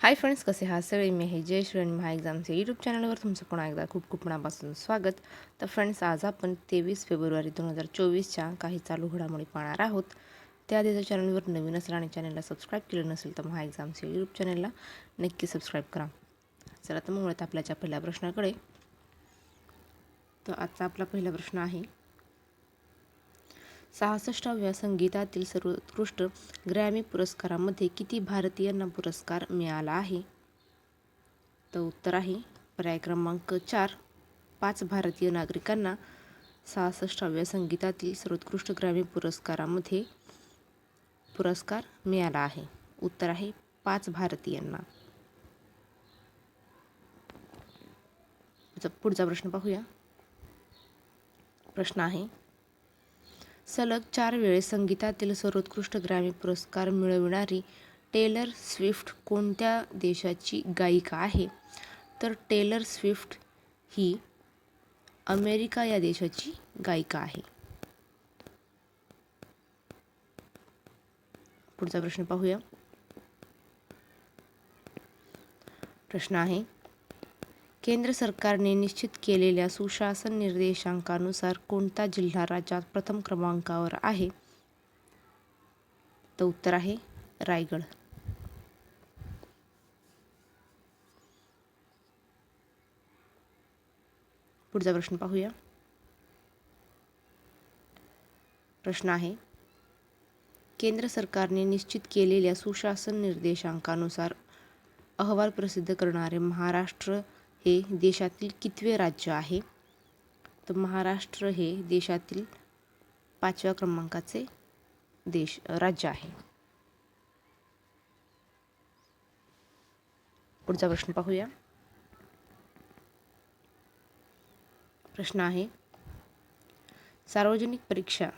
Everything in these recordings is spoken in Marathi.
हाय फ्रेंड्स कसे हा सगळे? मी आहे जय श्रेणी महा एक्झामचे यूट्यूब चॅनलवर तुमचं पुन्हा एकदा खूप खूप मनापासून स्वागत. तर फ्रेंड्स आज आपण तेवीस फेब्रुवारी दोन हजार चोवीसच्या काही चालू घडामोडी पाहणार आहोत. त्याआधी जर चॅनलवर नवीन असेल आणि चॅनलला सबस्क्राईब केलं नसेल तर महा एक्झामचे यूट्यूब चॅनलला नक्की सबस्क्राईब करा. चला तर मुळात आपल्याच्या पहिल्या प्रश्नाकडे. तर आजचा आपला पहिला प्रश्न आहे सहासष्टाव्या संगीतातील सर्वोत्कृष्ट ग्रॅमी पुरस्कारामध्ये किती भारतीयांना पुरस्कार मिळाला आहे? तर उत्तर आहे पर्याय क्रमांक चार. पाच भारतीय नागरिकांना सहासष्टाव्या संगीतातील सर्वोत्कृष्ट ग्रॅमी पुरस्कारामध्ये पुरस्कार मिळाला आहे. उत्तर आहे पाच भारतीयांना. पुढचा प्रश्न पाहूया. प्रश्न आहे सलग चार वेळेस संगीतातील सर्वोत्कृष्ट ग्रॅमी पुरस्कार मिळविणारी टेलर स्विफ्ट कोणत्या देशाची गायिका आहे? तर टेलर स्विफ्ट ही अमेरिका या देशाची गायिका आहे. पुढचा प्रश्न पाहूया. प्रश्न आहे केंद्र सरकारने निश्चित केलेल्या सुशासन निर्देशांकानुसार कोणता जिल्हा राज्यात प्रथम क्रमांकावर आहे? तर उत्तर आहे रायगड. पुढचा प्रश्न पाहूया. प्रश्न आहे केंद्र सरकारने निश्चित केलेल्या सुशासन निर्देशांकानुसार अहवाल प्रसिद्ध करणारे महाराष्ट्र हे देशातील कितवे राज्य आहे? तर महाराष्ट्र हे देशातील पाचव्या क्रमांकाचे देश राज्य आहे. पुढचा प्रश्न पाहूया. प्रश्न आहे सार्वजनिक परीक्षा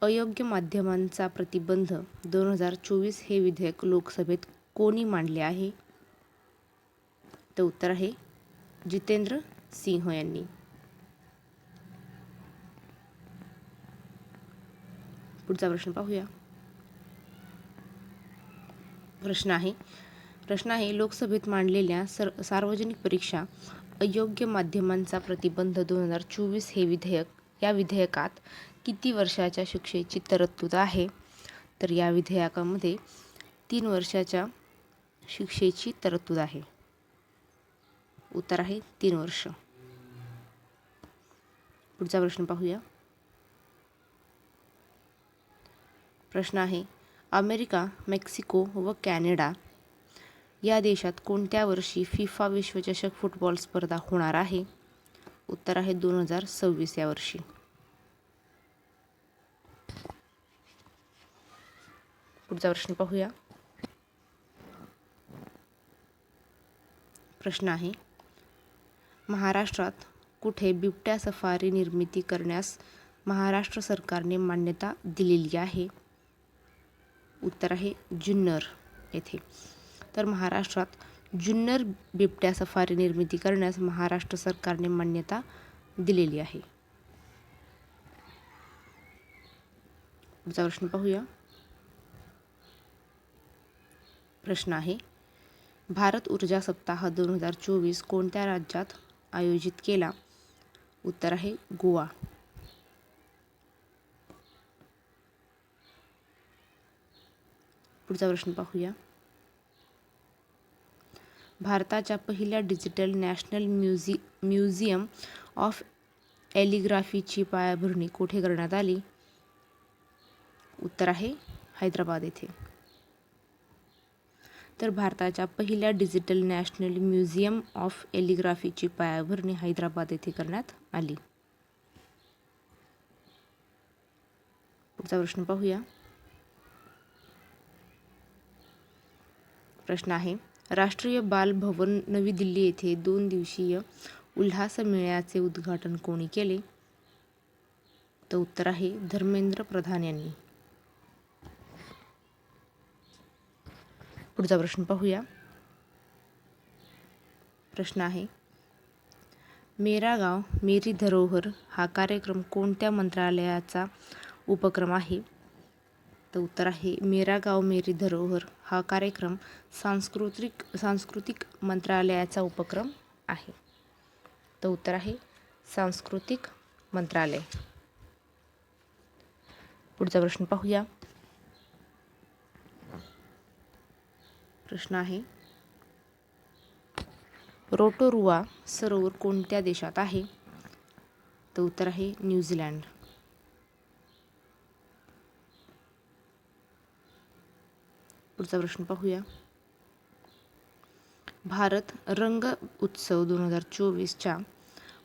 अयोग्य माध्यमांचा प्रतिबंध दोन हजार चोवीस हे विधेयक लोकसभेत कोणी मांडले आहे? तर उत्तर आहे जितेंद्र सिंह यांनी. पुढचा प्रश्न पाहूया. प्रश्न आहे. प्रश्न आहे लोकसभेत मांडलेल्या सर सार्वजनिक परीक्षा अयोग्य माध्यमांचा प्रतिबंध दोन हजार चोवीस हे विधेयक या विधेयकात किती वर्षाच्या शिक्षेची तरतूद आहे? तर या विधेयकामध्ये तीन वर्षाच्या शिक्षेची तरतूद आहे. उत्तर आहे तीन वर्ष. पुढचा प्रश्न पाहूया. प्रश्न आहे अमेरिका मेक्सिको व कॅनडा या देशात कोणत्या वर्षी फिफा विश्वचषक फुटबॉल स्पर्धा होणार आहे? उत्तर आहे दोन हजार सव्वीस या वर्षी. पुढचा प्रश्न पाहूया. प्रश्न आहे महाराष्ट्रात कुठे बिबट्या सफारी निर्मिती करण्यास महाराष्ट्र सरकारने मान्यता दिलेली आहे? उत्तर आहे जुन्नर येथे. तर महाराष्ट्रात जुन्नर बिबट्या सफारी निर्मिती करण्यास महाराष्ट्र सरकारने मान्यता दिलेली आहे. पुढचा प्रश्न पाहूया. प्रश्न आहे भारत ऊर्जा सप्ताह दोन हजार चोवीस कोणत्या राज्यात आयोजित केला. उत्तर आहे गोवा. पुढचा प्रश्न पाहूया. भारताच्या पहिल्या डिजिटल नॅशनल म्युझि म्युझियम ऑफ एलिग्राफीची पायाभरणी कोठे करण्यात आली? उत्तर आहे हैदराबाद येथे. तर भारताच्या पहिल्या डिजिटल नॅशनल म्युझियम ऑफ एलिग्राफीची पायाभरणी हैदराबाद येथे करण्यात आली. पुढचा प्रश्न पाहूया. प्रश्न आहे राष्ट्रीय बाल भवन नवी दिल्ली येथे दोन दिवसीय उल्हास मेळ्याचे उद्घाटन कोणी केले? तर उत्तर आहे धर्मेंद्र प्रधान यांनी. पुढचा प्रश्न पाहूया. प्रश्न आहे मेरा गाव मेरी धरोहर हा कार्यक्रम कोणत्या मंत्रालयाचा उपक्रम आहे? तर उत्तर आहे मेरा गाव मेरी धरोहर हा कार्यक्रम सांस्कृतिक सांस्कृतिक मंत्रालयाचा उपक्रम आहे. तर उत्तर आहे सांस्कृतिक मंत्रालय. पुढचा प्रश्न पाहूया. प्रश्न आहे. रोटोरुआ सरोवर कोणत्या देशात आहे? तर उत्तर आहे न्यूझीलँड. पुढचा प्रश्न पाहूया. भारत रंग उत्सव दोन हजार चोवीसच्या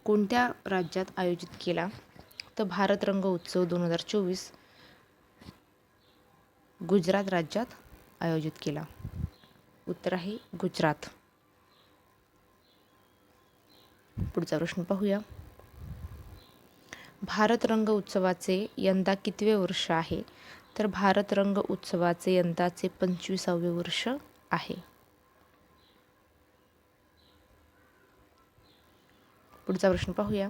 कोणत्या राज्यात आयोजित केला? तर भारत रंग उत्सव दोन हजार चोवीस गुजरात राज्यात आयोजित केला. उत्तर आहे गुजरात. पुढचा प्रश्न पाहूया. भारत रंग उत्सवाचे यंदा कितवे वर्ष आहे? तर भारत रंग उत्सवाचे यंदाचे पंचवीसावे वर्ष आहे. पुढचा प्रश्न पाहूया.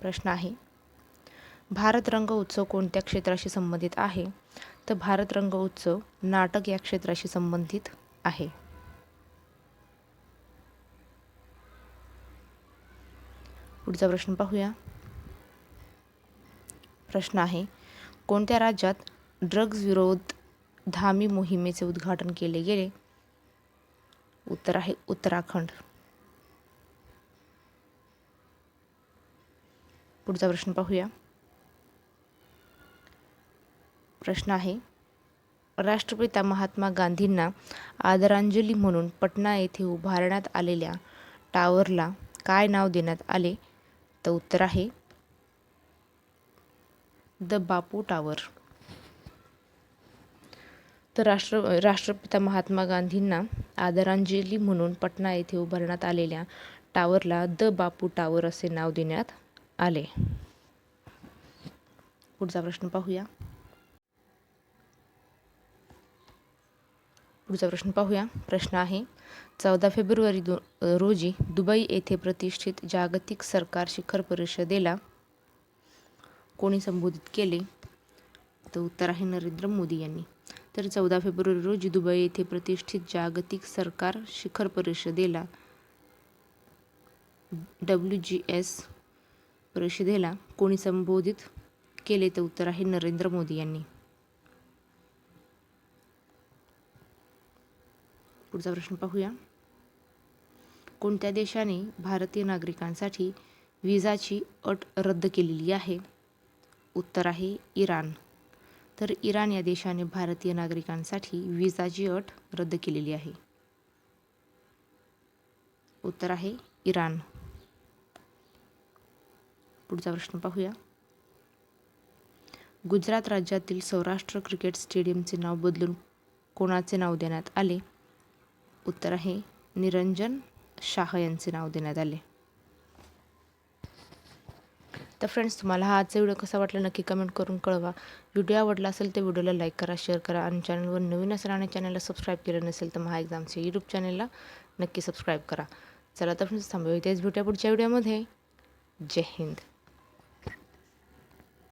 प्रश्न आहे भारत रंग उत्सव कोणत्या क्षेत्राशी संबंधित आहे? तर भारत रंग उत्सव नाटक या क्षेत्राशी संबंधित आहे. पुढचा प्रश्न पाहूया. प्रश्न आहे कोणत्या राज्यात ड्रग्ज विरोध धामी मोहिमेचे उद्घाटन केले गेले? उत्तर आहे उत्तराखंड. पुढचा प्रश्न पाहूया. प्रश्न आहे राष्ट्रपिता महात्मा गांधींना आदरांजली म्हणून पटना येथे उभारण्यात आलेल्या टावरला काय नाव देण्यात आले? तर उत्तर आहे द बापू टावर. तर राष्ट्र राष्ट्रपिता महात्मा गांधींना आदरांजली म्हणून पटना येथे उभारण्यात आलेल्या टावरला द बापू टावर असे नाव देण्यात आले. पुढचा प्रश्न पाहूया. पुढचा प्रश्न पाहूया. प्रश्न आहे चौदा फेब्रुवारी दो रोजी दुबई येथे प्रतिष्ठित जागतिक सरकार शिखर परिषदेला कोणी संबोधित केले? तर उत्तर आहे नरेंद्र मोदी यांनी. तर चौदा फेब्रुवारी रोजी दुबई येथे प्रतिष्ठित जागतिक सरकार शिखर परिषदेला डब्ल्यू जी एस परिषदेला कोणी संबोधित केले? तर उत्तर आहे नरेंद्र मोदी यांनी. पुढचा प्रश्न पाहूया. कोणत्या देशाने भारतीय नागरिकांसाठी विजाची अट रद्द केलेली आहे? उत्तर आहे इराण. तर इराण या देशाने भारतीय नागरिकांसाठी विजाची अट रद्द केलेली आहे. उत्तर आहे इराण. पुढचा प्रश्न पाहूया. गुजरात राज्यातील सौराष्ट्र क्रिकेट स्टेडियमचे नाव बदलून कोणाचे नाव देण्यात आले? उत्तर आहे. निरंजन शाह यांचे नाव देण्यात आले. तर फ्रेंड्स तुम्हाला हा आजचा व्हिडिओ कसा वाटला नक्की कमेंट करून कळवा. व्हिडिओ आवडला असेल तर व्हिडिओला लाईक करा शेअर करा आणि चॅनलवर नवीन असेल आणि चॅनलला सबस्क्राईब केलं नसेल तर महा एक्झामच्या यूट्यूब चॅनलला नक्की सबस्क्राईब करा. चला तर फ्रेंड्स थांबूया इथेच भेटूया पुढच्या व्हिडिओमध्ये जय हिंद.